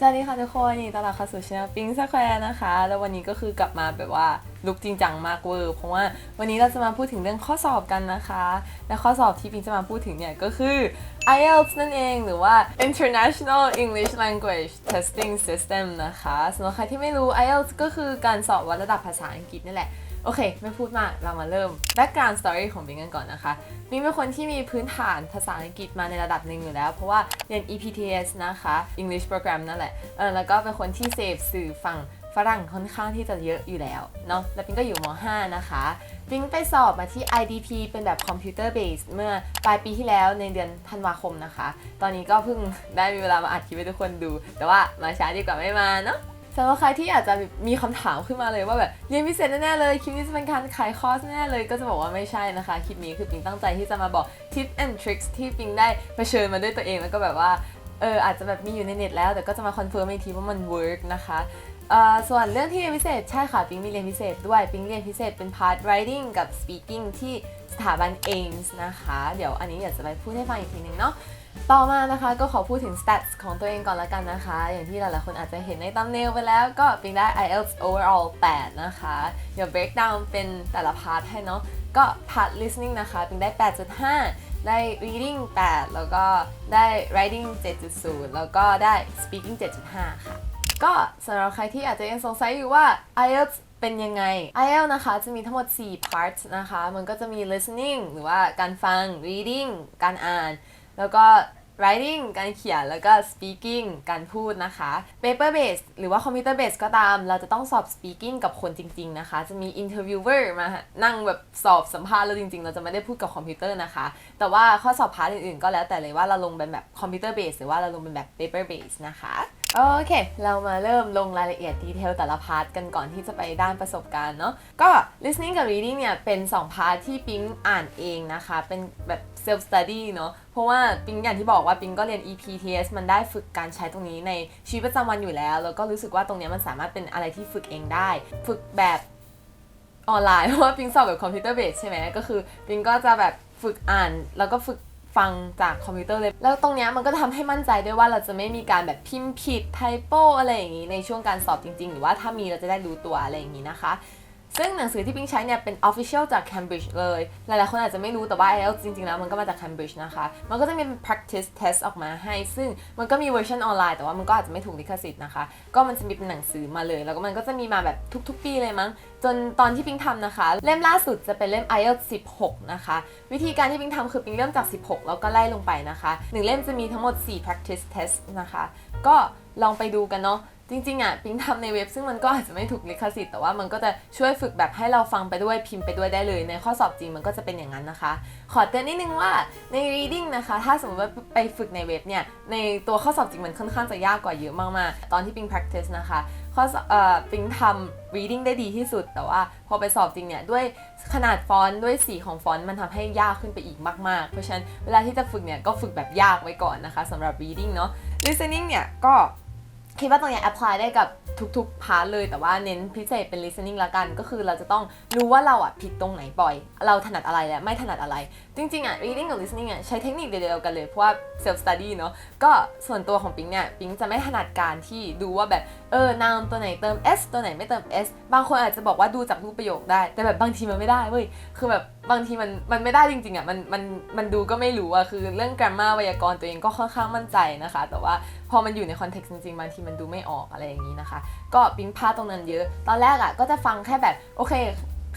สวัสดีค่ะทุกคนนดีต้อนรับเข้าสู่ช่องปิงสแควร์นะคะ แล้ววันนี้ก็คือกลับมาแบบว่าลุกจริงจังมากเวอร์ เพราะว่าวันนี้เราจะมาพูดถึงเรื่องข้อสอบกันนะคะ และข้อสอบที่ปิงจะมาพูดถึงเนี่ยก็คือ IELTS นั่นเองหรือว่า International English Language Testing System นะคะสำหรับใครที่ไม่รู้ IELTS ก็คือการสอบวัดระดับภาษาอังกฤษนี่แหละ โอเค ไม่พูดมาก เรามาเริ่ม background story ของบิงกันก่อนนะคะ บิงเป็นคนที่มีพื้นฐานภาษาอังกฤษมาในระดับหนึ่งอยู่แล้ว เพราะว่าเรียน EPTS นะคะ English Program นั่นแหละ เออ แล้วก็เป็นคนที่เสพสื่อฝั่งฝรั่งค่อนข้างที่จะเยอะอยู่แล้วเนาะ แล้วปิงก็อยู่ม .5 นะคะปิงไปสอบมาที่ IDP เป็นแบบ Computer Based เมื่อปลายปีที่แล้วในเดือนธันวาคมนะคะ ตอนนี้ก็เพิ่งได้มีเวลามาอัดคลิปให้ทุกคนดู แต่ว่ามาช้าดีกว่าไม่มาเนาะ สำหรับใครที่อาจจะมีคำถามขึ้นมาเลยว่าแบบเรียนพิเศษแน่ๆเลยคลิปนี้จะเป็นการขายคอร์สแน่เลยก็จะบอกว่าไม่ใช่นะคะ คลิปนี้คือปิงตั้งใจที่จะมาบอก tips and tricks ที่ปิงได้เผชิญมาด้วยตัวเองแล้วก็แบบว่าเอออาจจะแบบมีอยู่ในเน็ตแล้วแต่ก็จะมาคอนเฟิร์มอีกทีว่ามัน work นะคะเออส่วนเรื่องที่เรียนพิเศษใช่ค่ะ ปิงมีเรียนพิเศษด้วยปิงเรียนพิเศษเป็น part writing กับ speaking ที่สถาบัน AIMS นะคะ เดี๋ยวอันนี้อยากจะไปพูดให้ฟังอีกทีหนึงเนาะ ต่อมานะคะก็ขอพูดถึง stats ของตัวเองก่อนละกันนะคะ อย่างที่หลายๆคนอาจจะเห็นในต u m b n a i l ไปแล้วก็ปิงได้ IELTS overall 8 นะคะเดี๋ยว breakdown เป็นแต่ละพาร์ทให้เนาะก็ part listening นะคะปิงได้ 8.5 ได้ reading 8 แล้วก็ได้ writing 7.0 แล้วก็ได้ speaking 7.5 ค่ะ ก็สำหรับใครที่อาจจะยังสงสัยอยู่ว่า IELTS เป็นยังไง IELTS นะคะจะมีทั้งหมด 4 parts นะคะ มันก็จะมี listening หรือว่าการฟัง reading การอ่าน แล้วก็ writing การเขียนแล้วก็ speaking การพูดนะคะ paper based หรือว่า computer based ก็ตาม เราจะต้องสอบ speaking กับคนจริง ๆ นะคะ จะมี interviewer มานั่งแบบสอบสัมภาษณ์เราจริง ๆ เราจะไม่ได้พูดกับคอมพิวเตอร์นะคะ แต่ว่าข้อสอบพาร์ทอื่นๆ ก็แล้วแต่เลยว่าเราลงเป็นแบบ computer based หรือว่าเราลงเป็นแบบ paper based นะคะ โอเค เรามาเริ่มลงรายละเอียดดีเทลแต่ละพาร์ทกันก่อนที่จะไปด้านประสบการณ์เนาะ ก็ listening กับ reading เนี่ย เป็น 2 พาร์ทที่ปิ๊งอ่านเองนะคะ เป็นแบบ self study เนาะ เพราะว่าปิ๊งอย่างที่บอกว่าปิ๊งก็เรียน EPTS มันได้ฝึกการใช้ตรงนี้ในชีวิตประจำวันอยู่แล้ว แล้วก็รู้สึกว่าตรงนี้มันสามารถเป็นอะไรที่ฝึกเองได้ ฝึกแบบออนไลน์ เพราะว่าปิ๊งสอบแบบคอมพิวเตอร์เบสใช่ไหมก็คือปิ๊งก็จะแบบฝึกอ่านแล้วก็ฝึก ฟังจากคอมพิวเตอร์เลย แล้วตรงเนี้ยมันก็ทำให้มั่นใจด้วยว่าเราจะไม่มีการแบบพิมพ์ผิดไทโปอะไรอย่างนี้ในช่วงการสอบจริง ๆ หรือว่าถ้ามีเราจะได้รู้ตัวอะไรอย่างนี้นะคะ ซึ่งหนังสือที่ปิงใช้เนี่ยเป็น Official จาก Cambridge เลย หลายๆ คนอาจจะไม่รู้แต่ว่า IELTS จริง ๆ แล้วมันก็มาจาก Cambridge นะคะ มันก็จะมี practice test ออกมาให้ ซึ่งมันก็มีเวอร์ชันออนไลน์แต่ว่ามันก็อาจจะไม่ถูกลิขสิทธิ์นะคะ ก็มันจะมีเป็นหนังสือมาเลย แล้วก็มันก็จะมีมาแบบทุก ๆ ปีเลยมั้ง จนตอนที่ปิงทำนะคะ เล่มล่าสุดจะเป็นเล่ม IELTS 16 นะคะ วิธีการที่ปิงทำคือปิงเริ่มจาก 16 แล้วก็ไล่ลงไปนะคะหนึ่งเล่มจะมีทั้งหมด 4 practice test นะคะ ก็ลองไปดูกันเนาะ จริงๆอะปิ๊งทำในเว็บซึ่งมันก็อาจจะไม่ถูกลิขสิทธิ์แต่ว่ามันก็จะช่วยฝึกแบบให้เราฟังไปด้วยพิมพ์ไปด้วยได้เลย ในข้อสอบจริงมันก็จะเป็นอย่างนั้นนะคะ ขอเตือนนิดนึงว่าใน reading นะคะ ถ้าสมมติว่าไปฝึกในเว็บเนี่ยในตัวข้อสอบจริงมันค่อนข้างจะยากกว่าเยอะมากๆ ตอนที่ปิ๊ง practice นะคะข้อสอบเอ่อปิงทำ reading ได้ดีที่สุด แต่ว่าพอไปสอบจริงเนี่ย ด้วยขนาดฟอนต์ด้วยสีของฟอนต์มันทำให้ยากขึ้นไปอีกมาก ๆ เพราะฉะนั้นเวลาที่จะฝึกเนี่ย ก็ฝึกแบบยากไว้ก่อนนะคะสำหรับ reading เนาะ listening เนี่ย ก็ คิดว่าตรงนี้ย apply ได้กับทุกๆพาร์ทเลยแต่ว่าเน้นพิเศษเป็น listening ละกัน ก็คือเราจะต้องรู้ว่าเราอะผิดตรงไหนบ่อย เราถนัดอะไรและไม่ถนัดอะไร จริงๆอะ reading กับ listening อะใช้เทคนิคเดียวกันเลย เพราะว่า self study เนอะก็ส่วนตัวของปิงเนี่ย ปิงจะไม่ถนัดการที่ดูว่าแบบเออ noun ตัวไหนเติม s ตัวไหนไม่เติม s บางคนอาจจะบอกว่าดูจากรูปประโยคได้ แต่แบบบางทีมันไม่ได้เว้ย คือแบบบางทีมันมันไม่ได้จริงๆอะ มันมันมันดูก็ไม่รู้อะ คือเรื่อง grammar ไวยากรณ์ตัวเองก็ค่อนข้างมั่นใจนะคะ แต่ว่าพอมันอยู่ในคอนเท็กซ์จริงๆบางทีมันดูไม่ออกอะไรอย่างนี้นะคะ ก็ปิ๊งพลาดตรงนั้นเยอะ ตอนแรกอะก็จะฟังแค่แบบโอเค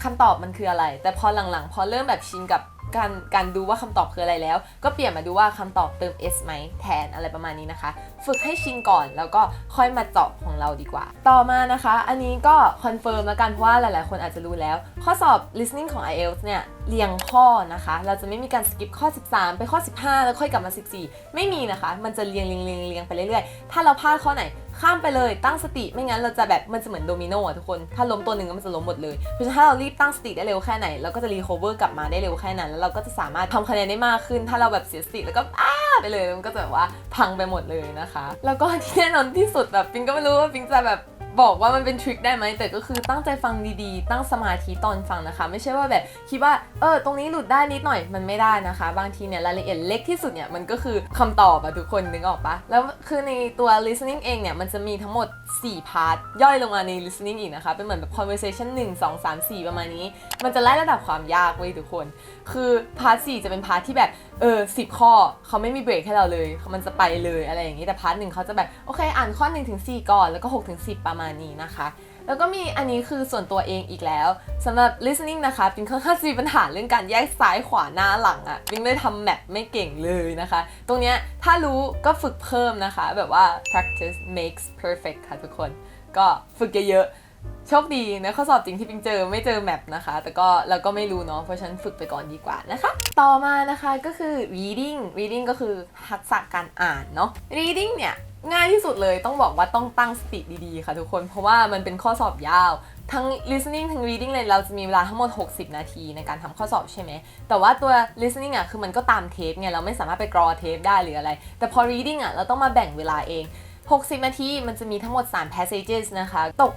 คำตอบมันคืออะไร แต่พอหลังๆ พอเริ่มแบบชินกับ การการดูว่าคำตอบคืออะไรแล้ว ก็เปลี่ยนมาดูว่าคำตอบเติม s ไหมแทนอะไรประมาณนี้นะคะ ฝึกให้ชินก่อนแล้วก็ค่อยมาเจาะของเราดีกว่า ต่อมานะคะ อันนี้ก็คอนเฟิร์มแล้วกันเพราะว่าหลายๆ คนอาจจะรู้แล้ว ข้อสอบ listening ของ IELTS เนี่ยเรียงข้อนะคะ เราจะไม่มีการ skip ข้อ 13 ไปข้อ 15 แล้วค่อยกลับมา 14 ไม่มีนะคะ มันจะเรียงเรียงเรียงเรียงไปเรื่อยๆ ถ้าเราพลาดข้อไหน ข้ามไปเลยตั้งสติไม่งั้นเราจะแบบมันจะเหมือนโดมิโนอะทุกคน ถ้าล้มตัวหนึ่งก็มันจะล้มหมดเลย เพราะฉะนั้นถ้าเรารีบตั้งสติได้เร็วแค่ไหนเราก็จะรีคอเวอร์กลับมาได้เร็วแค่นั้น แล้วเราก็จะสามารถทำคะแนนได้มากขึ้น ถ้าเราแบบเสียสติแล้วก็อ้าไปเลยมันก็จะแบบว่าพังไปหมดเลยนะคะ แล้วก็ที่แน่นอนที่สุดแบบปิงก็ไม่รู้ว่าปิงจะแบบ บอกว่ามันเป็นทริคได้ไหมแต่ก็คือตั้งใจฟังดีๆ ตั้งสมาธิตอนฟังนะคะ ไม่ใช่ว่าแบบคิดว่าเออตรงนี้หลุดได้นิดหน่อยมันไม่ได้นะคะ บางทีเนี่ยรายละเอียดเล็กที่สุดเนี่ยมันก็คือคำตอบอะทุกคนนึกออกปะแล้วคือในตัว listening เองเนี่ยมันจะมีทั้งหมด 4 พาร์ทย่อยลงมาใน listening อีกนะคะ เป็นเหมือนแบบ conversation 1 2 3 4 ประมาณนี้ มันจะไล่ระดับความยากไว้ยทุกคน คือพาร์ท4จะเป็นพาร์ทที่แบบเออ10ข้อเขาไม่มีเบรกให้เราเลยมันจะไปเลยอะไรอย่างนี้แต่พาร์ทหนึ่งเขาจะแบบโอเคอ่านข้อ1ถึง4ก่อนแล้วก็6ถึง10ประมาณนี้นะคะ แล้วก็มีอันนี้คือส่วนตัวเองอีกแล้วสำหรับ listening นะคะปิงค่อนข้างจะมีปัญหาเรื่องการแยกซ้ายขวาหน้าหลังอะ่ะปิงเลยทำแมปไม่เก่งเลยนะคะ ตรงเนี้ยถ้ารู้ก็ฝึกเพิ่มนะคะ แบบว่า practice makes perfect ค่ะทุกคน ก็ฝึกเยอะๆโชคดีนะข้อสอบจริงที่ปิงเจอไม่เจอแมปนะคะ แต่ก็เราก็ไม่รู้เนาะเพราะฉันฝึกไปก่อนดีกว่านะคะ ต่อมานะคะก็คือ reading reading ก็คือทักษะการอ่านเนาะ reading เนี่ย ง่ายที่สุดเลยต้องบอกว่าต้องตั้งสติดีๆ ค่ะทุกคน เพราะว่ามันเป็นข้อสอบยาว ทั้ง listening ทั้ง reading เลยเราจะมีเวลาทั้งหมด 60 นาทีในการทำข้อสอบใช่ไหม แต่ว่าตัว listening อะคือมันก็ตามเทปไงเราไม่สามารถไปกรอเทปได้หรืออะไร แต่พอ reading อะเราต้องมาแบ่งเวลาเอง 60 นาทีมันจะมีทั้งหมด 3 passages นะคะ ตก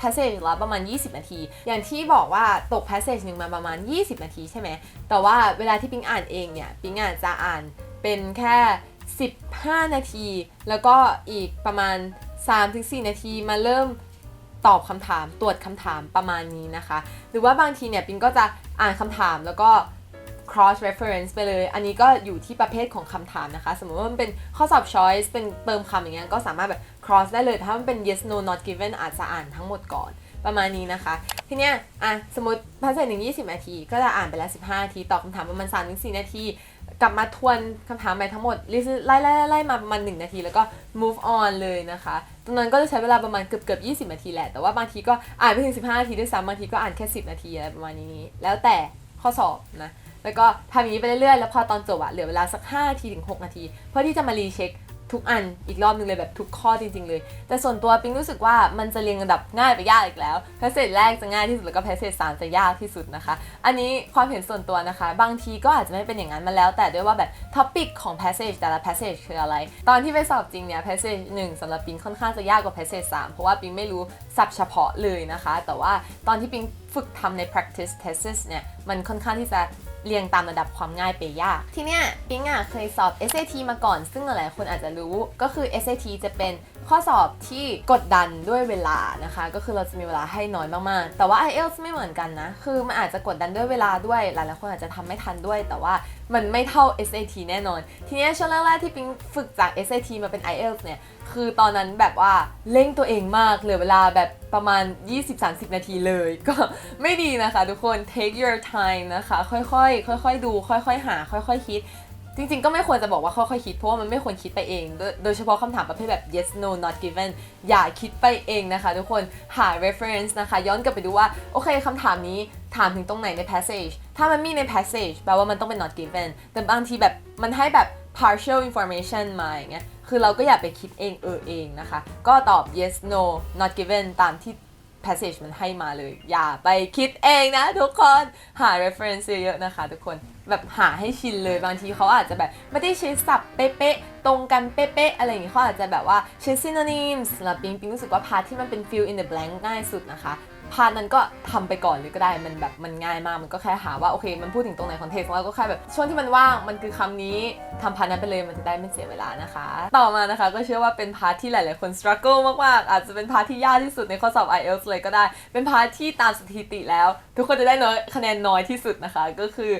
passage ละประมาณ 20 นาที อย่างที่บอกว่าตก passage หนึ่งมาประมาณ 20 นาทีใช่ไหมแต่ว่าเวลาที่ปิงอ่านเองเนี่ยปิงอาจจะอ่านเป็นแค่ 15 นาที แล้วก็อีกประมาณ 3-4 นาทีมาเริ่มตอบคำถามตรวจคำถามประมาณนี้นะคะ หรือว่าบางทีเนี่ยปิงก็จะอ่านคำถามแล้วก็ cross reference ไปเลย อันนี้ก็อยู่ที่ประเภทของคำถามนะคะ สมมติว่ามันเป็นข้อสอบ choice เป็นเติมคำอย่างเงี้ย ก็สามารถแบบ cross ได้เลย ถ้ามันเป็น yes no not given อาจจะอ่านทั้งหมดก่อน ประมาณนี้นะคะ ทีเนี้ย อะ สมมติภาษาหนึ่ง20นาที ก็จะอ่านไปแล้ว15นาที ตอบคำถามประมาณ3ถึง4นาที กลับมาทวนคำถามไปทั้งหมดไล่ไล่ไล่ไล่มาประมาณ 1 นาที แล้วก็ move on เลยนะคะตรงนั้นก็จะใช้เวลาประมาณเกือบเกือบ20 นาทีแหละ แต่ว่าบางทีก็อ่านไปถึง 15 นาทีด้วยซ้ำบางทีก็อ่านแค่ 10 นาทีอะไรประมาณนี้ แล้วแต่ข้อสอบนะแล้วก็ทำอย่างนี้ไปเรื่อยๆ แล้วพอตอนจบอะเหลือเวลาสัก5นาทีถึง 6 นาที เพื่อที่จะมารีเช็ค ทุกอันอีกรอบนึงเลยแบบทุกข้อจริง ๆ เลย แต่ส่วนตัวปิงรู้สึกว่ามันจะเรียงระดับง่ายไปยากอีกแล้วแพสเซจแรกจะง่ายที่สุดแล้วก็แพสเซจสามจะยากที่สุดนะคะ อันนี้ความเห็นส่วนตัวนะคะ บางทีก็อาจจะไม่เป็นอย่างนั้นมาแล้ว แต่ด้วยว่าแบบท็อปิกของแพสเซจแต่ละแพสเซจคืออะไร ตอนที่ไปสอบจริงเนี่ยแพสเซจหนึ่งสำหรับปิงค่อนข้างจะยากกว่าแพสเซจสามเพราะว่าปิงไม่รู้ศัพท์เฉพาะเลยนะคะ แต่ว่าตอนที่ปิงฝึกทำใน practice tests เนี่ยมันค่อนข้างที่จะ เรียงตามระดับความง่ายไปยาก ทีเนี้ยปิงอะเคยสอบ SAT มาก่อน ซึ่งหลายคนอาจจะรู้ก็คือ SAT จะเป็น ข้อสอบที่กดดันด้วยเวลานะคะ ก็คือเราจะมีเวลาให้น้อยมากๆ แต่ว่า IELTS ไม่เหมือนกันนะ คือมันอาจจะกดดันด้วยเวลาด้วย หลายๆคนอาจจะทำไม่ทันด้วย แต่ว่ามันไม่เท่า SAT แน่นอน ทีนี้ช่วงแรกๆที่ปิ๊งฝึกจาก SAT มาเป็น IELTS เนี่ย คือตอนนั้นแบบว่าเร่งตัวเองมากเหลือเวลาแบบประมาณ 20-30 นาทีเลย ก็ไม่ดีนะคะทุกคน take your time นะคะ ค่อยๆ ค่อยๆ ดู ค่อยๆ หา ค่อยๆ คิด จริงๆ ก็ไม่ควรจะบอกว่าค่อยๆคิดเพราะว่ามันไม่ควรคิดไปเองโดยโดยเฉพาะคำถามประเภทแบบ yes no not given อย่าคิดไปเองนะคะ ทุกคนหา reference นะคะ ย้อนกลับไปดูว่า โอเคคำถามนี้ถามถึงตรงไหนใน passage ถ้ามันมีใน passage แปลว่ามันต้องเป็น not given แต่บางทีแบบมันให้แบบ partial information มาอย่างเงี้ยคือเราก็อย่าไปคิดเองเออเองนะคะ ก็ตอบ yes no not given ตามที่ passage มันให้มาเลย อย่าไปคิดเองนะทุกคน หา reference เยอะๆนะคะทุกคน แบบหาให้ชินเลยบางทีเขาอาจจะแบบไม่ได้ใช้ศัพท์เป๊ะๆตรงกันเป๊ะๆอะไรอย่างงี้เขาอาจจะแบบว่าใช้ synonyms สำหรับปิงปิงรู้สึกว่าพาร์ทที่มันเป็น fill in the blank ง่ายสุดนะคะพาร์ทนั้นก็ทำไปก่อนเลยก็ได้มันแบบมันง่ายมากมันก็แค่หาว่าโอเค มันพูดถึงตรงไหนคอนเทกต์ของเราก็แค่แบบช่วงที่มันว่างมันคือคำนี้ทำพาร์ทนั้นไปเลยมันจะได้ไม่เสียเวลานะคะ ต่อมานะคะก็เชื่อว่าเป็นพาร์ทที่หลาย ๆ คน struggle มาก ๆ อาจจะเป็นพาร์ทที่ยากที่สุดในข้อสอบ IELTS เลยก็ได้ เป็นพาร์ทที่ตามสถิติแล้ว ทุกคนจะได้น้อยคะแนนน้อยที่สุดนะคะก็คือ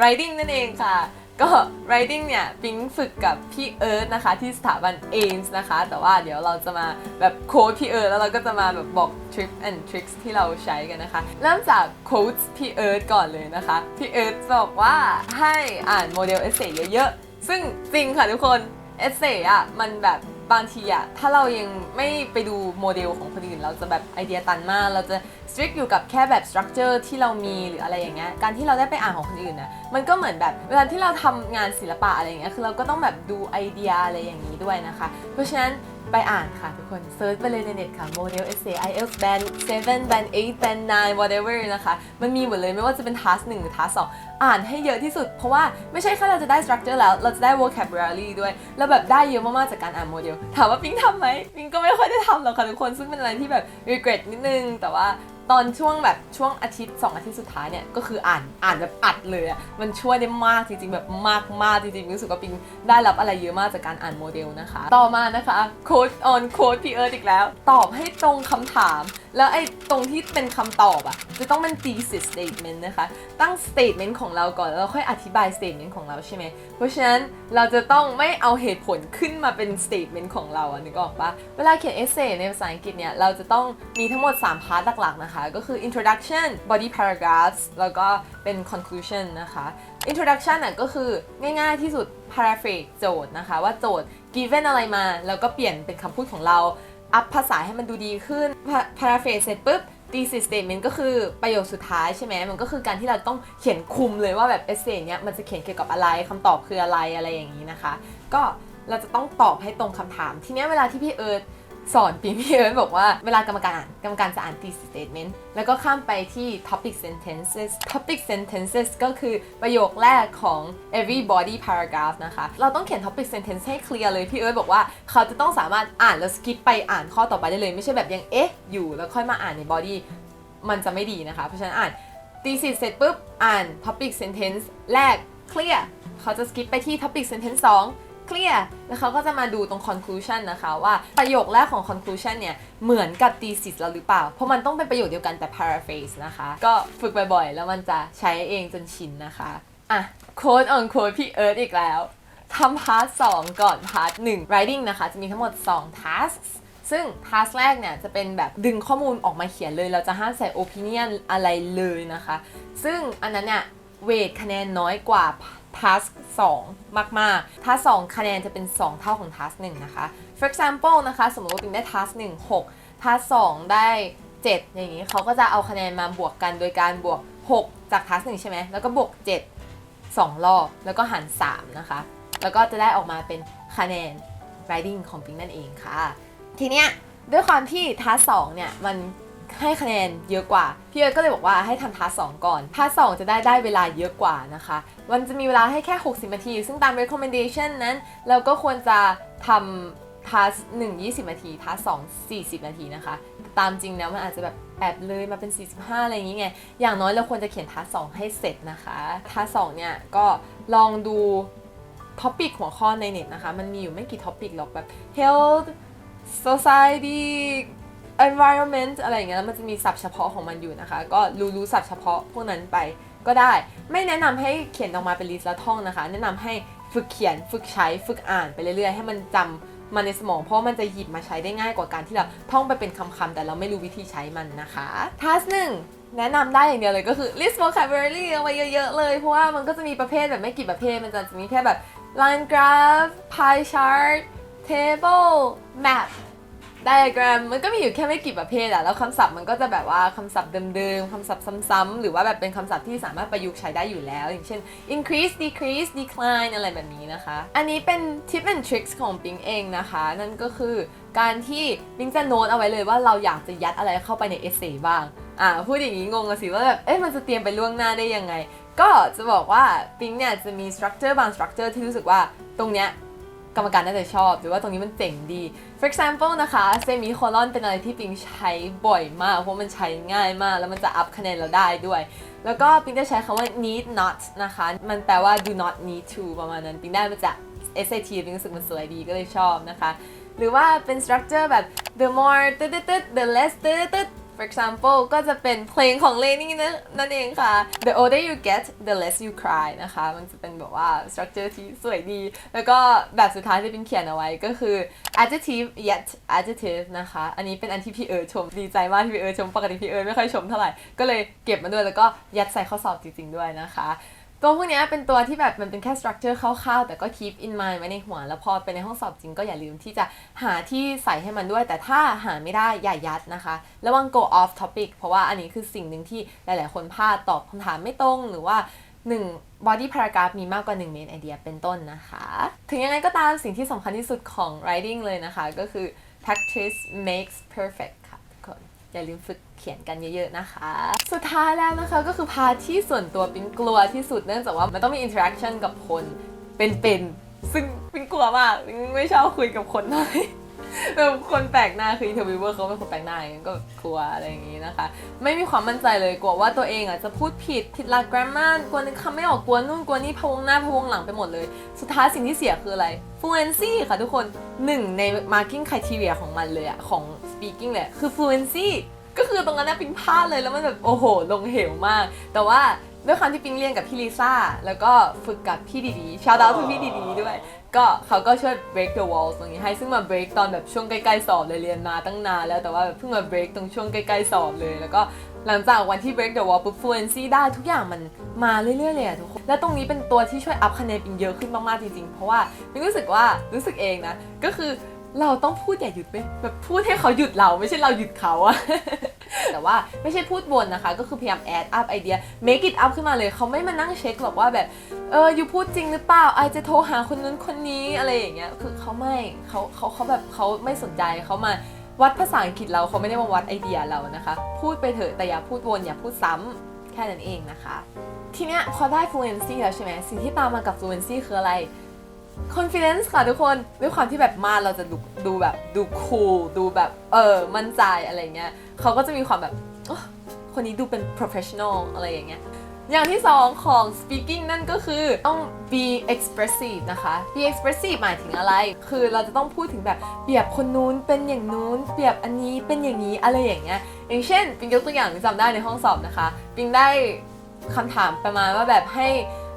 writing นั่นเองค่ะ ก็ writing เนี่ยปิงฝึกกับพี่เอิร์ธนะคะ ที่สถาบัน AIMS นะคะ แต่ว่าเดี๋ยวเราจะมาแบบโค้ดพี่เอิร์ธแล้วเราก็จะมาแบบบอก tips and tricks ที่เราใช้กันนะคะ เริ่มจากโค้ดพี่เอิร์ธก่อนเลยนะคะ พี่เอิร์ธบอกว่าให้อ่านโมเดลเอเซเยอะๆ ซึ่งจริงค่ะทุกคน เอเซ่อะมันแบบบางทีอะถ้าเรายังไม่ไปดูโมเดลของคนอื่น เราจะแบบไอเดียตันมาก เราจะสตริกอยู่กับแค่แบบสตรัคเจอร์ที่เรามีหรืออะไรอย่างเงี้ยการที่เราได้ไปอ่านของคนอื่นนะมันก็เหมือนแบบเวลาที่เราทำงานศิลปะอะไรอย่างเงี้ยคือเราก็ต้องแบบดูไอเดียอะไรอย่างนี้ด้วยนะคะ เพราะฉะนั้น ไปอ่านค่ะทุกคนเซิร์ชไปเลยในเน็ตค่ะ Model Essay IELTS Band 7 Band 8 Band 9 whatever นะคะ มันมีหมดเลยไม่ว่าจะเป็น task 1หรือ task 2 อ่านให้เยอะที่สุด เพราะว่าไม่ใช่แค่เราจะได้ structure แล้ว เราจะได้ vocabulary ด้วย แล้วแบบได้เยอะมาก ๆ จากการอ่านโมเดล ถามว่าปิ๊งทำไหมปิ๊งก็ไม่ค่อยได้ทำหรอกค่ะทุกคน ซึ่งเป็นอะไรที่แบบ regret นิดนึง แต่ว่า ตอนช่วงแบบช่วงอาทิตย์2อาทิตย์สุดท้ายเนี่ยก็คืออ่านอ่านแบบอัดเลยอะมันช่วยได้มากจริง ๆ แบบมากมากจริงๆรู้สึกว่าปิงได้รับอะไรเยอะมากจากการอ่านโมเดลนะคะ ต่อมานะคะโค้ดออนโค้ดพี่เอิร์ดอีกแล้ว ตอบให้ตรงคำถาม แล้วไอ้ตรงที่เป็นคำตอบอะจะต้องเป็น thesis statement นะคะ ตั้ง statement ของเราก่อน แล้วค่อยอธิบาย statement ของเราใช่ไหม เพราะฉะนั้นเราจะต้องไม่เอาเหตุผลขึ้นมาเป็น statement ของเราอะนึกออกปะเวลาเขียน essay ในภาษาอังกฤษเนี่ย เราจะต้องมีทั้งหมด 3 พาร์ทหลักๆนะคะ ก็คือ introduction body paragraphs แล้วก็เป็น conclusion นะคะ introduction น่ะก็คือง่ายๆที่สุด paraphrase โจทย์นะคะ ว่าโจทย์ given อะไรมา แล้วก็เปลี่ยนเป็นคำพูดของเรา อัพภาษาให้มันดูดีขึ้น paraphrase เสร็จปุ๊บ thesis statement ก็คือประโยคสุดท้ายใช่ไหมมันก็คือการที่เราต้องเขียนคุมเลยว่าแบบ essay เนี้ยมันจะเขียนเกี่ยวกับอะไรคำตอบคืออะไรอะไรอย่างนี้นะคะ ก็เราจะต้องตอบให้ตรงคำถาม ทีเนี้ยเวลาที่พี่เอิร์ธ สอนปีพี่เอิร์ธบอกว่าเวลากรรมการอ่านกรรมการจะอ่าน thesis statement แล้วก็ข้ามไปที่ topic sentences topic sentences ก็คือประโยคแรกของ every body paragraph นะคะ เราต้องเขียน topic sentence ให้เคลียร์เลย พี่เอิร์ธบอกว่าเขาจะต้องสามารถอ่านแล้ว skip ไปอ่านข้อต่อไปได้เลย ไม่ใช่แบบยังเอ๊ะอยู่แล้วค่อยมาอ่านใน body มันจะไม่ดีนะคะ เพราะฉะนั้นอ่าน thesis เสร็จปุ๊บอ่าน topic sentence แรก clear เขาจะ skip ไปที่ topic sentence 2 clear แล้วเขาก็จะมาดูตรง conclusion นะคะว่าประโยคแรกของ conclusion เนี่ย เหมือนกับ thesis เราหรือเปล่า เพราะมันต้องเป็นประโยคเดียวกันแต่ paraphrase นะคะ ก็ฝึกบ่อยๆ แล้วมันจะใช้เองจนชินนะคะอะ quote on quote พี่เอิร์ธอีกแล้วทำพาร์ท2ก่อนพาร์ท1 writing นะคะจะมีทั้งหมด 2 tasks ซึ่ง task แรกเนี่ยจะเป็นแบบดึงข้อมูลออกมาเขียนเลย เราจะห้ามใส่ opinion อะไรเลยนะคะ ซึ่งอันนั้นเนี่ยเวทคะแนนน้อยกว่า task 2 มากๆ task 2 คะแนนจะเป็น 2 เท่าของ task 1 นะคะ for example นะคะ สมมติว่าปิงได้ task 1 6 task 2 ได้ 7 อย่างนี้เขาก็จะเอาคะแนนมาบวกกันโดยการบวก 6 จาก task 1 ใช่ไหม แล้วก็บวก 7 2 รอบ แล้วก็หาร 3 นะคะ แล้วก็จะได้ออกมาเป็นคะแนน writing ของปิงนั่นเองค่ะ ทีเนี้ยด้วยความที่ทัสสองเนี่ยมัน ให้คะแนนเยอะกว่า พี่เอิร์ธก็เลยบอกว่าให้ทำทัสสองก่อนทัสสองจะได้ได้เวลาเยอะกว่านะคะ มันจะมีเวลาให้แค่ 60 นาที ซึ่งตาม recommendation นั้นเราก็ควรจะทำทัสหนึ่ง20นาทีทัสสอง40นาทีนะคะ ตามจริงแล้วมันอาจจะแบบแอบเลยมาเป็น 45 อะไรอย่างเงี้ไงอย่างน้อยเราควรจะเขียนทัสสองให้เสร็จนะคะทัสสองเนี่ยก็ลองดูท็อปิกหัวข้อในเน็ตนะคะ มันมีอยู่ไม่กี่ท็อปิกหรอกแบบ health society environment อะไรอย่างเงี้ยแล้วมันจะมีศัพท์เฉพาะของมันอยู่นะคะ ก็รู้รู้ศัพท์เฉพาะพวกนั้นไปก็ได้ ไม่แนะนำให้เขียนออกมาเป็นลิสต์แล้วท่องนะคะ แนะนำให้ฝึกเขียนฝึกใช้ฝึกอ่านไปเรื่อยๆ ให้มันจำมาในสมองเพราะมันจะหยิบมาใช้ได้ง่ายกว่าการที่เราท่องไปเป็นคำๆแต่เราไม่รู้วิธีใช้มันนะคะทัสหนึ่งแนะนำได้อย่างเดียวเลยก็คือ list vocabulary เอาไว้เยอะๆเลย เพราะว่ามันก็จะมีประเภทแบบไม่กี่ประเภท มันจะมีแค่แบบ line graph pie chart table map diagram มันก็มีอยู่แค่ไม่กี่ประเภทอะแล้วคำศัพท์มันก็จะแบบว่าคำศัพท์เดิมๆคำศัพท์ซ้ำๆหรือว่าแบบเป็นคำศัพท์ที่สามารถประยุกต์ใช้ได้อยู่แล้ว อย่างเช่น increase decrease decline อะไรแบบนี้นะคะ อันนี้เป็น tip and tricks ของปิงเองนะคะ นั่นก็คือการที่ปิงจะโน้ตเอาไว้เลยว่าเราอยากจะยัดอะไรเข้าไปในเอเซ่บ้าง อ่าพูดอย่างนี้งงอะสิว่าแบบเอ๊ะมันจะเตรียมไปล่วงหน้าได้ยังไง ก็จะบอกว่าปิงเนี่ยจะมี structure บาง structure ที่รู้สึกว่าตรงเนี้ย กรรมการน่าจะชอบหรือว่าตรงนี้มันเจ๋งดี for example นะคะ semicolon เป็นอะไรที่ปิงใช้บ่อยมาก เพราะมันใช้ง่ายมาก แล้วมันจะอัพคะแนนเราได้ด้วย แล้วก็ปิงจะใช้คำว่า need not นะคะ มันแปลว่า do not need to ประมาณนั้นปิงได้มาจาก SAT ปิงรู้สึกมันสวยดีก็เลยชอบนะคะ หรือว่าเป็น structure แบบ the more ตึ๊ดตึ๊ดตึ๊ด the less ตึ๊ดตึ๊ด for example ก็จะเป็นเพลงของเลนี่นะนั่นเองค่ะ the older you get the less you cry นะคะ มันจะเป็นแบบว่า structure ที่สวยดี แล้วก็แบบสุดท้ายที่เป็นเขียนเอาไว้ก็คือ adjective yet adjective นะคะ อันนี้เป็นอันที่พี่เอิร์ธชมดีใจมากที่พี่เอิร์ธชม ปกติพี่เอิร์ธไม่ค่อยชมเท่าไหร่ ก็เลยเก็บมาด้วยแล้วก็ยัดใส่ข้อสอบจริงๆด้วยนะคะ ตัวพวกนี้เป็นตัวที่แบบมันเป็นแค่ structure คร่าวๆแต่ก็ keep in mind ไว้ในหัว แล้วพอไปในห้องสอบจริงก็อย่าลืมที่จะหาที่ใส่ให้มันด้วย แต่ถ้าหาไม่ได้อย่ายัดนะคะ ระวัง go off topic เพราะว่าอันนี้คือสิ่งหนึ่งที่หลายๆ คนพลาดตอบคำถามไม่ตรงหรือว่า1 body paragraph มีมากกว่า 1 main idea เป็นต้นนะคะ ถึงยังไงก็ตามสิ่งที่สำคัญที่สุดของ writing เลยนะคะ ก็คือ practice makes perfect อย่าลืมฝึกเขียนกันเยอะๆนะคะ สุดท้ายแล้วนะคะก็คือพาที่ส่วนตัวปิ้งกลัวที่สุดเนื่องจากว่ามันต้องมีอินเทอร์แอคชั่นกับคนเป็นๆซึ่งปิ้งกลัวมากปิ๊งไม่ชอบคุยกับคนเลย แบบคนแปลกหน้าคือ interviewer เวอร์เขาเป็นคนแปลกหน้าอย่างนี้ก็กลัวอะไรอย่างนี้นะคะ ไม่มีความมั่นใจเลยกลัวว่าตัวเองอะจะพูดผิดผิดหลัก grammar กลัวนึกคำไม่ออกกลัวนู่นกลัวนี่พะวงหน้าพะวงหลังไปหมดเลย สุดท้ายสิ่งที่เสียคืออะไร fluency ค่ะทุกคนหนึ่งใน marking criteria ของมันเลยอะของ speaking เลยคือ fluency ก็คือตรงนั้นนะปิงพลาดเลยแล้วมันแบบโอ้โห ลงเหวมาก แต่ว่า ด้วยความที่ปิงเรียนกับพี่ลิซ่า แล้วก็ฝึกกับพี่ดีดีชาวดาวทุกพี่ดีดีด้วย ก็เขาก็ช่วย break the walls ตรงนี้ให้ซึ่งมา break ตอนแบบช่วงใกล้ๆสอบเลยเรียนมาตั้งนานแล้วแต่ว่าแบบเพิ่งมา break ตรงช่วงใกล้ๆสอบเลย แล้วก็หลังจากวันที่ break the wall ปุ๊บ fluency ได้ทุกอย่างมันมาเรื่อยๆเลยอะทุกคน และตรงนี้เป็นตัวที่ช่วยอัพคะแนนปิงเยอะขึ้นมากๆจริงๆ เพราะว่าปิงรู้สึกว่ารู้สึกเองนะก็คือ เราต้องพูดอย่าหยุดไปแบบพูดให้เขาหยุดเราไม่ใช่เราหยุดเขาอะแต่ว่าไม่ใช่พูดวนนะคะ ก็คือพยายาม add up ไอเดีย make it up ขึ้นมาเลย เขาไม่มานั่งเช็คหรอกว่าแบบ เอออยู่พูดจริงหรือเปล่าไอจะโทรหาคนนู้นคนนี้อะไรอย่างเงี้ย คือเขาไม่เขาเขาเขาแบบเขาไม่สนใจเขามาวัดภาษาอังกฤษเราเขาไม่ได้มาวัดไอเดียเรานะคะ พูดไปเถอะแต่อย่าพูดวนอย่าพูดซ้ำแค่นั้นเองนะคะ ทีเนี้ยพอได้ fluency แล้วใช่ไหมสิ่งที่ตามมากับ fluency คืออะไร confidence ค่ะทุกคนด้วยความที่แบบมาเราจะดูดูแบบดู cool ดูแบบเออมั่นใจอะไรเงี้ยเขาก็จะมีความแบบคนนี้ดูเป็น professional อะไรอย่างเงี้ยอย่างที่สองของ speaking นั่นก็คือต้อง be expressive นะคะ be expressive หมายถึงอะไร คือเราจะต้องพูดถึงแบบเปรียบคนนู้นเป็นอย่างนู้น เปรียบอันนี้เป็นอย่างนี้อะไรอย่างเงี้ย อย่างเช่นปิงยกตัวอย่างจำได้ในห้องสอบนะคะ ปิงได้คำถามประมาณว่าแบบให้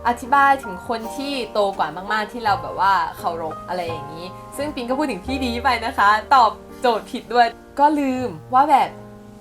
อธิบายถึงคนที่โตกว่ามากๆที่เราแบบว่าเคารพอะไรอย่างนี้ ซึ่งปิงก็พูดถึงพี่ดีไปนะคะ ตอบโจทย์ผิดด้วย ก็ลืมว่าแบบ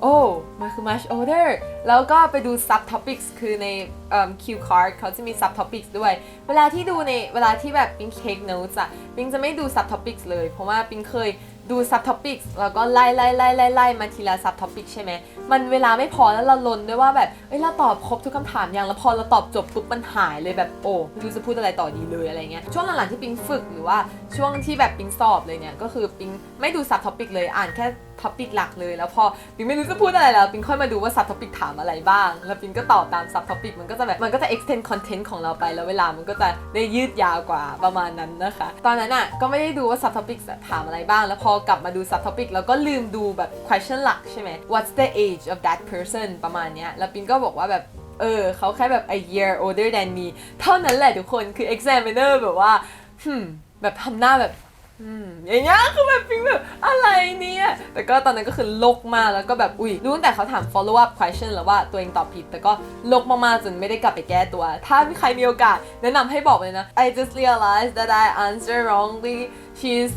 โอ้ มันคือ much older แล้วก็ไปดู sub topics คือในเอิ่ม cue card เขาจะมี sub topics ด้วย เวลาที่ดูในเวลาที่แบบปิง take notes อะปิงจะไม่ดู sub topics เลย เพราะว่าปิงเคย ดู sub topics แล้วก็ไล่ไล่ไล่ไล่ไล่มาทีละ sub topic ใช่ไหมมันเวลาไม่พอแล้วเราลนด้วยว่าแบบเอ้ยเราตอบครบทุกคำถามยังแล้วพอเราตอบจบปุ๊บมันหายเลยแบบโอ้ไม่รู้จะพูดอะไรต่อดีเลยอะไรเงี้ยช่วงหลังๆที่ปิงฝึกหรือว่าช่วงที่แบบปิงสอบเลยเนี่ยก็คือปิงไม่ดู sub topic เลยอ่านแค่ ท็อปิกหลักเลย แล้วพอปิงไม่รู้จะพูดอะไรแล้วปิงค่อยมาดูว่า sub topic ถามอะไรบ้าง แล้วปิงก็ตอบตาม sub topic มันก็จะแบบมันก็จะ extend content ของเราไปแล้วเวลามันก็จะได้ยืดยาวกว่าประมาณนั้นนะคะ ตอนนั้นอะก็ไม่ได้ดูว่า sub topic ถามอะไรบ้าง แล้วพอกลับมาดู sub topic แล้วก็ลืมดูแบบ question หลักใช่ไหม what's the age of that person ประมาณเนี้ยแล้วปิงก็บอกว่าแบบเออเขาแค่แบบ a year older than me เท่านั้นแหละทุกคนคือ examiner แบบว่าแบบทำหน้าแบบ อย่างเงี้ยคือแบบพิงแบบอะไรเนี่ย แต่ก็ตอนนั้นก็คือลกมากแล้วก็แบบอุ้ยรู้ตั้งแต่เขาถาม follow up question แล้วว่าตัวเองตอบผิด แต่ก็ลกมากๆจนไม่ได้กลับไปแก้ตัว ถ้ามีใครมีโอกาสแนะนำให้บอกเลยนะ I just realized that I answered wrongly she's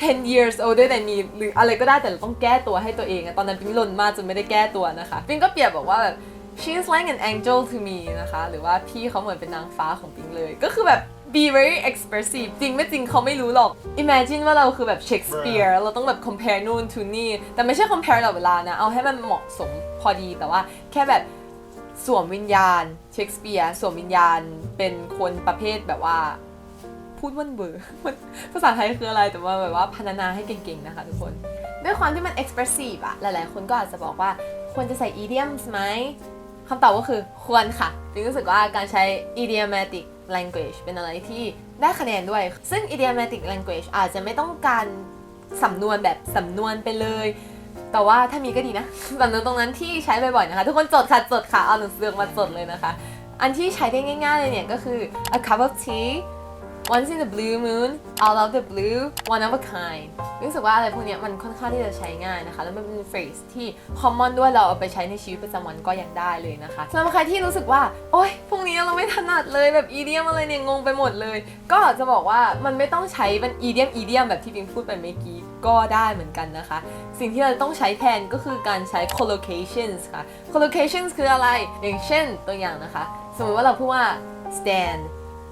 10 years older than me หรืออะไรก็ได้แต่เราต้องแก้ตัวให้ตัวเองอะตอนนั้นปิงลนมากจนไม่ได้แก้ตัวนะคะปิงก็เปรียบบอกว่าแบบ she's like an angel to me นะคะ หรือว่าพี่เขาเหมือนเป็นนางฟ้าของปิงเลย ก็คือแบบ be very expressive จริงไม่จริงเขาไม่รู้หรอก imagine ว่าเราคือแบบเชคสเปียร์เราต้องแบบ compare นู่น to นี่ แต่ไม่ใช่ compare ตลอดเวลานะ เอาให้มันเหมาะสมพอดีแต่ว่าแค่แบบสวมวิญญาณเชคสเปียร์สวมวิญญาณเป็นคนประเภทแบบว่าพูดวันเบอร์มันภาษาไทยคืออะไรแต่ว่าแบบว่าพรรณนาให้เก่งๆนะคะทุกคน ด้วยความที่มัน expressive อะหลายๆ คนก็อาจจะบอกว่าควรจะใส่ idioms ไหมคำตอบก็คือควรค่ะจึงรู้สึกว่าการใช้ idiomatic language เป็นอะไรที่ได้คะแนนด้วย ซึ่ง idiomatic language อาจจะไม่ต้องการสำนวนแบบสำนวนไปเลย แต่ว่าถ้ามีก็ดีนะสำนวนตรงนั้นที่ใช้บ่อยๆนะคะ ทุกคนจดค่ะจดค่ะ เอาหนังสือมาจดเลยนะคะ อันที่ใช้ได้ง่ายๆเลยเนี่ยก็คือ a cup of tea once in the blue moon out of the blue one of a kind รู้สึกว่าอะไรพวกนี้มันค่อนข้างที่จะใช้ง่ายนะคะ แล้วมันเป็น phrase ที่ common ด้วยเราเอาไปใช้ในชีวิตประจำวันก็ยังได้เลยนะคะสำหรับใครที่รู้สึกว่า โอ๊ยพวกนี้เราไม่ถนัดเลยแบบ idiom อะไรเนี่ยงงไปหมดเลย ก็จะบอกว่ามันไม่ต้องใช้เป็น idiom idiom แบบที่พิงพูดไปเมื่อกี้ก็ได้เหมือนกันนะคะ สิ่งที่เราต้องใช้แทนก็คือการใช้ collocations ค่ะ collocations คืออะไร อย่างเช่นตัวอย่างนะคะ สมมติว่าเราพูดว่า stand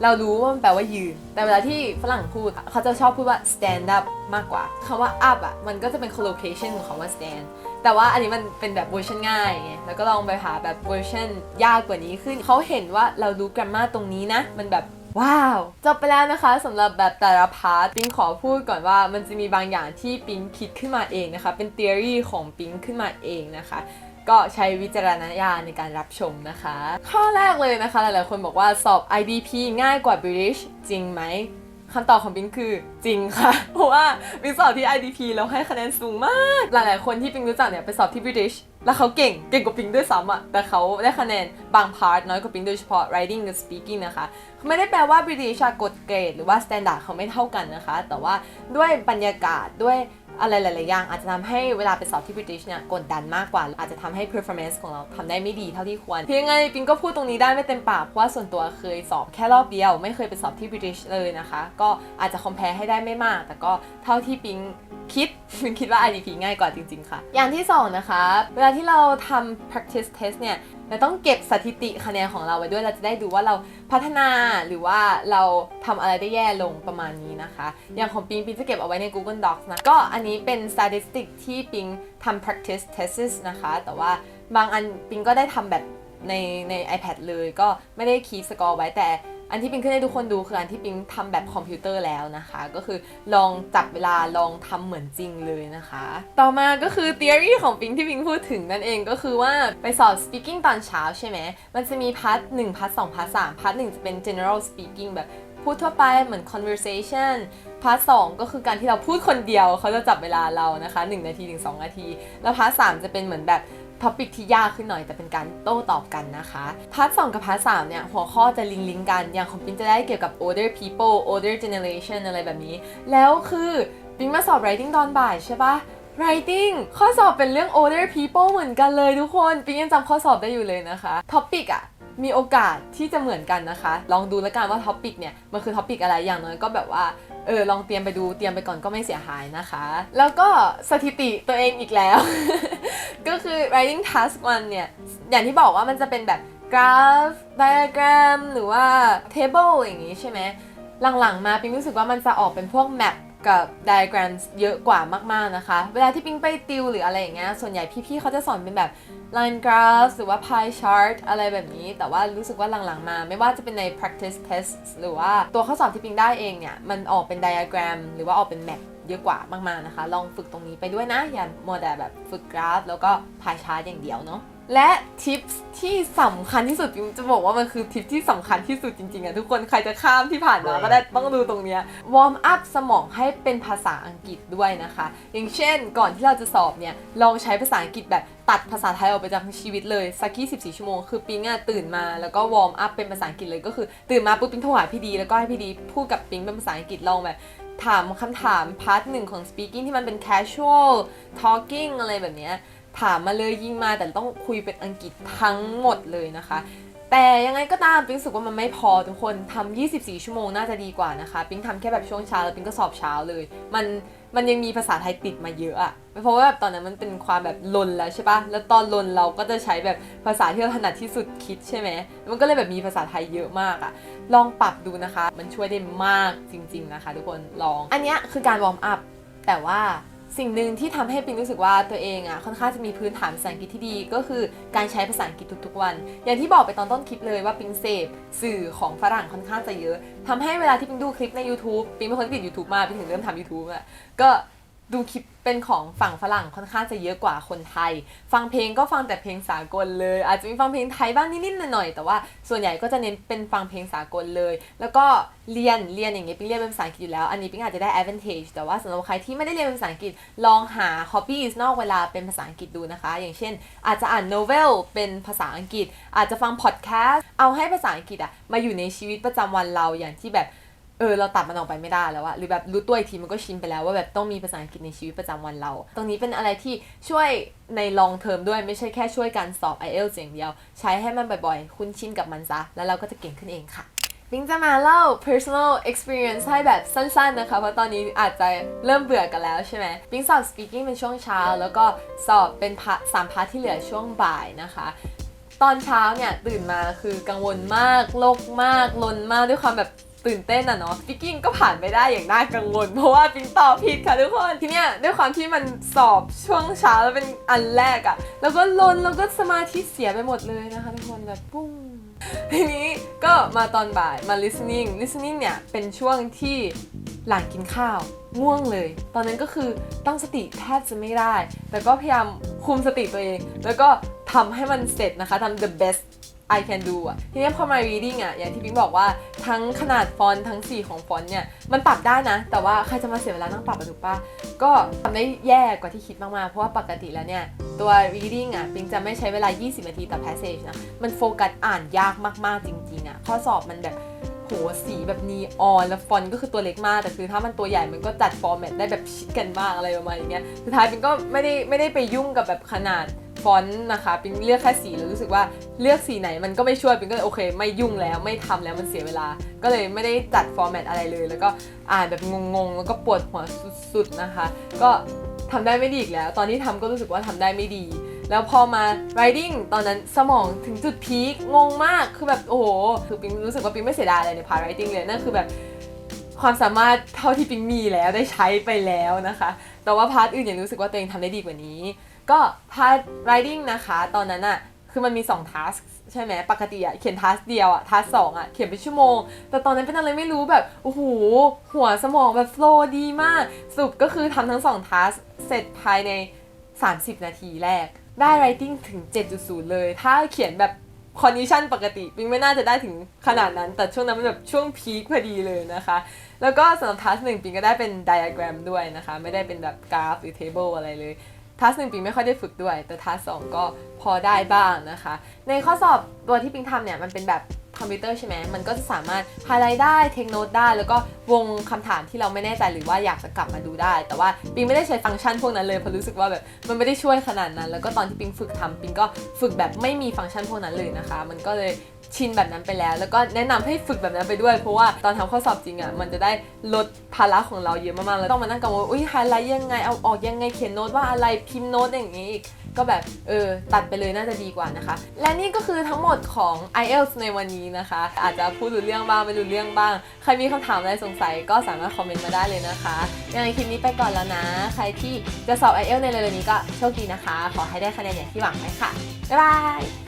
เรารู้ว่ามันแปลว่ายืน แต่เวลาที่ฝรั่งพูดอะเขาจะชอบพูดว่า stand up มากกว่าคำว่า up อะ มันก็จะเป็น collocation ของคำว่า stand แต่ว่าอันนี้มันเป็นแบบเวอร์ชันง่ายไง แล้วก็ลองไปหาแบบเวอร์ชันยากกว่านี้ขึ้น เขาเห็นว่าเรารู้ grammar ตรงนี้นะ มันแบบว้าว จบไปแล้วนะคะสำหรับแบบแต่ละพาร์ทปิงขอพูดก่อนว่ามันจะมีบางอย่างที่ปิงคิดขึ้นมาเองนะคะ เป็น theory ของปิงขึ้นมาเองนะคะ ก็ใช้วิจารณญาณในการรับชมนะคะ ข้อแรกเลยนะคะ หลายๆคนบอกว่าสอบ IDP ง่ายกว่า British จริงไหมคำตอบของปิงคือจริงค่ะ เพราะว่าปิงสอบที่ IDP แล้วให้คะแนนสูงมาก หลายๆ คนที่ปิงรู้จักเนี่ยไปสอบที่ British แล้วเขาเก่ง เก่งกว่าปิงด้วยซ้ำอะแต่เขาได้คะแนนบางพาร์ทน้อยกว่าปิงโดยเฉพาะ writing กับ speaking นะคะ ไม่ได้แปลว่า British กดเกรด หรือว่า standard เขาไม่เท่ากันนะคะ แต่ว่าด้วยบรรยากาศด้วย อะไรหลาย ๆ อย่าง อาจจะทำให้เวลาไปสอบที่ British เนี่ยกดดันมากกว่า อาจจะทำให้ performance ของเราทำได้ไม่ดีเท่าที่ควรเพียงไงปิงก็พูดตรงนี้ได้ไม่เต็มปากเพราะว่าส่วนตัวเคยสอบแค่รอบเดียว ไม่เคยไปสอบที่ British เลยนะคะ ก็อาจจะ compare ให้ได้ไม่มาก แต่ก็เท่าที่ปิงคิดปิงคิดว่า IDP ง่ายกว่าจริง ๆ ค่ะ อย่างที่สองนะคะ เวลาที่เราทำ practice test เนี่ย เราต้องเก็บสถิติคะแนนของเราไว้ด้วย เราจะได้ดูว่าเรา พัฒนาหรือว่าเราทำอะไรได้แย่ลงประมาณนี้นะคะ อย่างของปิงปิงจะเก็บเอาไว้ใน Google Docs นะ ก็อันนี้เป็น statistic ที่ปิงทำ practice tests นะคะ แต่ว่าบางอันปิงก็ได้ทำแบบในใน iPad เลย ก็ไม่ได้คีย์สกอร์ไว้แต่ อันที่ปิงขึ้นให้ทุกคนดูคืออันที่ปิงทำแบบคอมพิวเตอร์แล้วนะคะ ก็คือลองจับเวลาลองทำเหมือนจริงเลยนะคะ ต่อมาก็คือ theory ของปิงที่ปิงพูดถึงนั่นเองก็คือว่าไปสอบ speaking ตอนเช้าใช่ไหมมันจะมีพาร์ทหนึ่งพาร์ทสองพาร์ทสามพาร์ทหนึ่งจะเป็น general speaking แบบพูดทั่วไปเหมือน conversation พาร์ทสองก็คือการที่เราพูดคนเดียวเขาจะจับเวลาเรานะคะ 1 นาทีถึง2นาที แล้วพาร์ทสามจะเป็นเหมือนแบบ ท็อปิกที่ยากขึ้นหน่อยแต่เป็นการโต้ตอบกันนะคะพาร์ทสกับพาร์ทสเนี่ยหัวข้อจะลิงก์ลิงกันอย่างของปิ๊นจะได้เกี่ยวกับ older people older generation อะไรแบบนี้ แล้วคือปิ๊งมาสอบ writing ตอนบ่ายใช่ปะ writing ข้อสอบเป็นเรื่อง older people เหมือนกันเลยทุกคนปิ๊งยังจำข้อสอบได้อยู่เลยนะคะท็อปิกอะมีโอกาสที่จะเหมือนกันนะคะ ลองดูแล้วกันว่าท็อปิกเนี่ย มันคือท็อปิกอะไรอย่างน้อยก็แบบว่า เออลองเตรียมไปดูเตรียมไปก่อนก็ไม่เสียหายนะคะ แล้วก็สถิติตัวเองอีกแล้ว ก็คือ writing task 1เนี่ย อย่างที่บอกว่ามันจะเป็นแบบกราฟ diagram หรือว่า table อย่างนี้ใช่ไหมหลังๆมาปิงรู้สึกว่ามันจะออกเป็นพวก map กับ diagrams เยอะกว่ามากๆนะคะ เวลาที่ปิงไปติวหรืออะไรอย่างเงี้ยส่วนใหญ่พี่ๆเขาจะสอนเป็นแบบ line graph หรือว่า pie chart อะไรแบบนี้ แต่ว่ารู้สึกว่าหลังๆมา ไม่ว่าจะเป็นใน practice test หรือว่าตัวข้อสอบที่ปิงได้เองเนี่ย มันออกเป็น diagram หรือว่าออกเป็น map เยอะกว่ามากๆนะคะ ลองฝึกตรงนี้ไปด้วยนะ อย่ามัวแต่แบบฝึกกราฟ แล้วก็ pie chart อย่างเดียวเนาะ และทิปที่สำคัญที่สุดปิงจะบอกว่ามันคือทิปที่สำคัญที่สุดจริงๆอะทุกคนใครจะข้ามที่ผ่านมาก็ได้ต้องดูตรงเนี้ยวอร์มอัพสมองให้เป็นภาษาอังกฤษด้วยนะคะ อย่างเช่น ก่อนที่เราจะสอบเนี่ยลองใช้ภาษาอังกฤษแบบตัดภาษาไทยออกไปจากชีวิตเลยสัก24ชั่วโมง คือปิงอะตื่นมาแล้วก็วอร์มอัพเป็นภาษาอังกฤษเลยก็คือตื่นมาปุ๊บปิงโทรหาพี่ดี แล้วก็ให้พี่ดีพูดกับปิงเป็นภาษาอังกฤษลองแบบถามคำถามพาร์ทหนึ่งของ speaking ที่มันเป็น casual talking อะไรแบบเนี้ย ถามมาเลยยิงมาแต่ต้องคุยเป็นอังกฤษทั้งหมดเลยนะคะ แต่ยังไงก็ตามปิงรู้สึกว่ามันไม่พอทุกคนทำ24 ชั่วโมงน่าจะดีกว่านะคะ ปิงทำแค่แบบช่วงเช้าแล้วปิงก็สอบเช้าเลย มันมันยังมีภาษาไทยติดมาเยอะอะเพราะว่าแบบตอนนั้นมันเป็นความแบบลนแล้วใช่ปะแล้วตอนลนเราก็จะใช้แบบภาษาที่เราถนัดที่สุดคิดใช่ไหมมันก็เลยแบบมีภาษาไทยเยอะมากอะลองปรับดูนะคะ มันช่วยได้มากจริง ๆนะคะ ทุกคนลอง อันนี้คือการวอร์มอัพแต่ว่า สิ่งหนึ่งที่ทำให้ปิงรู้สึกว่าตัวเองอะค่อนข้างจะมีพื้นฐานภาษาอังกฤษที่ดีก็คือการใช้ภาษาอังกฤษทุกๆวัน อย่างที่บอกไปตอนต้นคลิปเลยว่าปิงเสพสื่อของฝรั่งค่อนข้างจะเยอะทำให้เวลาที่ปิงดูคลิปใน YouTube ปิงเป็นคนที่ติด YouTube มากปิงถึงเริ่มทำ YouTube อะก็ ดูคลิปเป็นของฝั่งฝรั่งค่อนข้างจะเยอะกว่าคนไทย ฟังเพลงก็ฟังแต่เพลงสากลเลย อาจจะมีฟังเพลงไทยบ้างนิดๆหน่อยๆแต่ว่าส่วนใหญ่ก็จะเน้นเป็นฟังเพลงสากลเลย แล้วก็เรียนเรียนอย่างเงี้ยปิงเรียนเป็นภาษาอังกฤษอยู่แล้วอันนี้ปิงอาจจะได้ advantage แต่ว่าสำหรับใครที่ไม่ได้เรียนเป็นภาษาอังกฤษลองหา hobbies นอกเวลาเป็นภาษาอังกฤษดูนะคะ อย่างเช่น อาจจะอ่าน novel เป็นภาษาอังกฤษ อาจจะฟัง podcast เอาให้ภาษาอังกฤษอะมาอยู่ในชีวิตประจำวันเราอย่างที่แบบ เออเราตัดมันออกไปไม่ได้แล้วอะหรือแบบรู้ตัวอีกทีมันก็ชินไปแล้วว่าแบบต้องมีภาษาอังกฤษในชีวิตประจำวันเรา ตรงนี้เป็นอะไรที่ช่วยใน long term ด้วยไม่ใช่แค่ช่วยการสอบ IELTS อย่างเดียว ใช้ให้มันบ่อยๆ คุ้นชินกับมันซะ แล้วเราก็จะเก่งขึ้นเองค่ะบิงจะมาเล่า personal experience ให้แบบสั้นๆนะคะ เพราะตอนนี้อาจจะเริ่มเบื่อกันแล้วใช่ไหมบิงสอบ speaking เป็นช่วงเช้า แล้วก็สอบเป็นสามพาร์ทที่เหลือช่วงบ่ายนะคะ ตอนเช้าเนี่ยตื่นมาคือกังวลมาก โลกมาก ลนมากด้วยความแบบ ตื่นเต้นอะเนาะปิกกิ้งก็ผ่านไปได้อย่างน่ากังวล เพราะว่าปิงตอบผิดค่ะทุกคนทีเนี้ยด้วยความที่มันสอบช่วงเช้าแล้วเป็นอันแรกอะแล้วก็ลนแล้วก็สมาธิเสียไปหมดเลยนะคะทุกคนแบบปุ้งทีนี้ก็มาตอนบ่ายมา listening listening เนี่ยเป็นช่วงที่หลังกินข้าวง่วงเลย ตอนนั้นก็คือตั้งสติแทบจะไม่ได้ แต่ก็พยายามคุมสติตัวเอง แล้วก็ทำให้มันเสร็จนะคะทำ the best I can do อะทีนี้พอมา reading อะอย่างที่พิงบอกว่าทั้งขนาดฟอนต์ทั้งสีของฟอนต์เนี่ยมันปรับได้นะ แต่ว่าใครจะมาเสียเวลานั่งปรับอะถูกปะก็ทำได้แย่กว่าที่คิดมากๆ เพราะว่าปกติแล้วเนี่ย ตัว reading อะปิงจะไม่ใช้เวลา 20 นาทีต่อ passage นะ มันโฟกัสอ่านยากมากๆจริงๆอะข้อสอบมันแบบโหสีแบบนีออนแล้วฟอนต์ก็คือตัวเล็กมาก แต่คือถ้ามันตัวใหญ่มันก็จัดฟอร์แมตได้แบบชิดกันมากอะไรประมาณอย่างเงี้ยสุดท้ายปิงก็ไม่ได้ไม่ได้ไปยุ่งกับแบบขนาด ฟอนต์นะคะปิงเลือกแค่สีแล้วรู้สึกว่าเลือกสีไหนมันก็ไม่ช่วยปิงก็เลยโอเค ไม่ยุ่งแล้วไม่ทำแล้วมันเสียเวลา ก็เลยไม่ได้จัดฟอร์แมตอะไรเลย แล้วก็อ่านแบบงงๆ แล้วก็ปวดหัวสุดๆนะคะ ก็ทำได้ไม่ดีอีกแล้ว ตอนที่ทำก็รู้สึกว่าทำได้ไม่ดี แล้วพอมา writing ตอนนั้นสมองถึงจุดพีคงงมากคือแบบโอ้โหคือปิงรู้สึกว่าปิงไม่เสียดายอะไรในพา writing เลยนั่นคือแบบความสามารถเท่าที่ปิงมีแล้วได้ใช้ไปแล้วนะคะ แต่ว่าพาร์ทอื่นยังรู้สึกว่าตัวเองทำได้ดีกว่านี้ ก็พาร์ท writing นะคะ ตอนนั้นอะคือมันมี2 task ใช่ไหมปกติอะเขียน task เดียวอะ task สองอะเขียนเป็นชั่วโมง แต่ตอนนั้นเป็นอะไรไม่รู้แบบโอ้โหหัวสมองแบบ flow ดีมากสรุปก็คือทำทั้ง2 task เสร็จภายใน 30 นาทีแรก ได้ writing ถึง 7.0 เลย ถ้าเขียนแบบ condition ปกติปิงไม่น่าจะได้ถึงขนาดนั้น แต่ช่วงนั้นมันแบบช่วงพีคพอดีเลยนะคะ แล้วก็สำหรับ task หนึ่งปิงก็ได้เป็น diagram ด้วยนะคะ ไม่ได้เป็นแบบกราฟหรือ table อะไรเลย ทัสหนึ่งปิงไม่ค่อยได้ฝึกด้วย แต่ทัสสองก็พอได้บ้างนะคะ ในข้อสอบตัวที่ปิงทำเนี่ยมันเป็นแบบ อมพิวเตอร์ใช่ไหมมันก็จะสามารถไฮไลท์ได้เทคโนตได้ แล้วก็วงคำถามที่เราไม่แน่ใจหรือว่าอยากจะกลับมาดูได้ แต่ว่าปิงไม่ได้ใช้ฟังก์ชันพวกนั้นเลยเพราะรู้สึกว่าแบบมันไม่ได้ช่วยขนาดนั้น แล้วก็ตอนที่ปิงฝึกทำปิงก็ฝึกแบบไม่มีฟังก์ชันพวกนั้นเลยนะคะ มันก็เลยชินแบบนั้นไปแล้ว แล้วก็แนะนำให้ฝึกแบบนั้นไปด้วย เพราะว่าตอนทำข้อสอบจริงอะ่ะมันจะได้ลดภาระของเราเยอะมากๆแล้วต้องมานั่งกังวลอุ้ยไฮไลท์ยังไงเอาออกยังไงเขียนโน้ตว่าอะไรพิมพ์โน้ตอย่างนี้อีก ก็แบบเออตัดไปเลยน่าจะดีกว่านะคะ และนี่ก็คือทั้งหมดของ IELTS ในวันนี้นะคะ อาจจะพูดรู้เรื่องบ้างไม่รู้เรื่องบ้าง ใครมีคำถามอะไรสงสัยก็สามารถคอมเมนต์มาได้เลยนะคะยังไงคลิปนี้ไปก่อนแล้วนะ ใครที่จะสอบ IELTS ในเร็วๆนี้ก็โชคดีนะคะ ขอให้ได้คะแนนอย่างที่หวังไว้ค่ะบ๊ายบาย